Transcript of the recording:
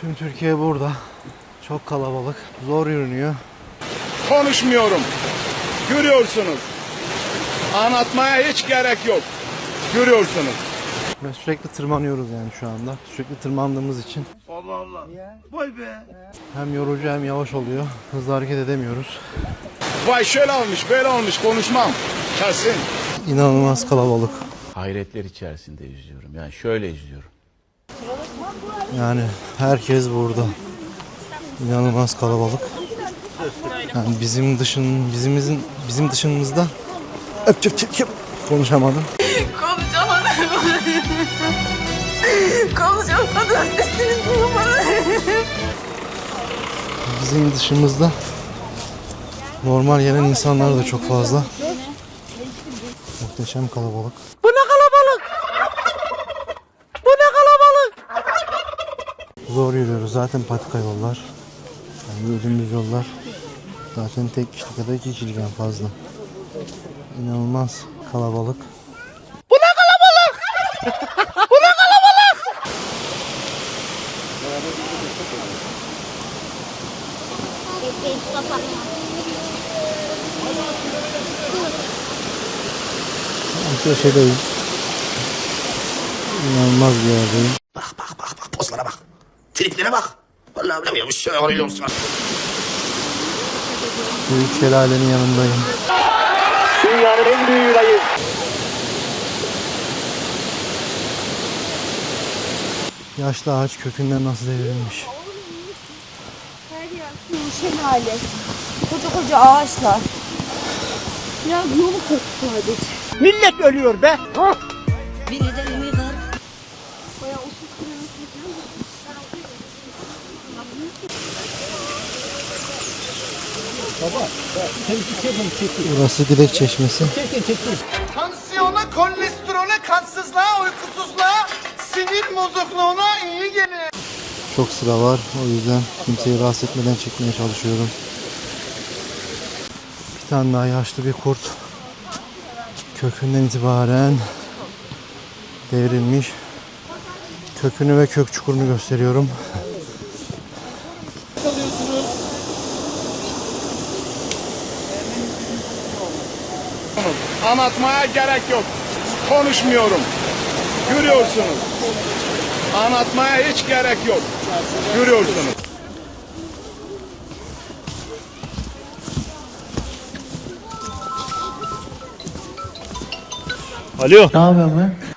Tüm Türkiye burada. Çok kalabalık. Zor yürünüyor. konuşmuyorum. Görüyorsunuz. Anlatmaya hiç gerek yok. Görüyorsunuz. Ve sürekli tırmanıyoruz yani şu anda. Sürekli tırmandığımız için Allah Allah. Vay be. hem yorucu hem yavaş oluyor. Hızlı hareket edemiyoruz. Vay şöyle olmuş, böyle olmuş konuşmam. Kesin. İnanılmaz kalabalık. hayretler içerisinde izliyorum. Yani şöyle izliyorum. Yani herkes burada. İnanılmaz kalabalık. Yani bizim dışın bizimizin bizim dışımızda öp çöp çöp çöp konuşamadım. Konuşamadım. Konuşamadım. Sesini duyamadım. Bizim dışımızda normal gelen insanlar da çok fazla. Muhteşem kalabalık. Bu ne kalabalık. Bu ne kalabalık. Zor yürüyoruz zaten patika yollar. Yani yürüdüğümüz yollar zaten tek kişilik ya da iki kişilik en fazla. İnanılmaz kalabalık. Bu şeydeyim. İnanılmaz bir yerdeyim. Bak bak bak bak pozlara bak. Triplere bak. Vallahi bilemiyorum. Söylüyorum sana. Büyük şelalenin yanındayım. Dünyanın en büyüğü dayı. Yaşlı ağaç kökünden nasıl devrilmiş. Şelale. Koca koca ağaçlar. Biraz yolu kötü sadece. Millet ölüyor be. Burası Dilek Çeşmesi. Tansiyona, kolesterole, kansızlığa, uykusuzluğa, sinir bozukluğuna iyi gelir. Çok sıra var. O yüzden kimseyi rahatsız etmeden çekmeye çalışıyorum. Bir tane daha yaşlı bir kurt. Kökünden itibaren devrilmiş. Kökünü ve kök çukurunu gösteriyorum. Anlatmaya gerek yok. Konuşmuyorum. Görüyorsunuz. Anlatmaya hiç gerek yok. Görüyorsunuz. Ne yapıyorsun be?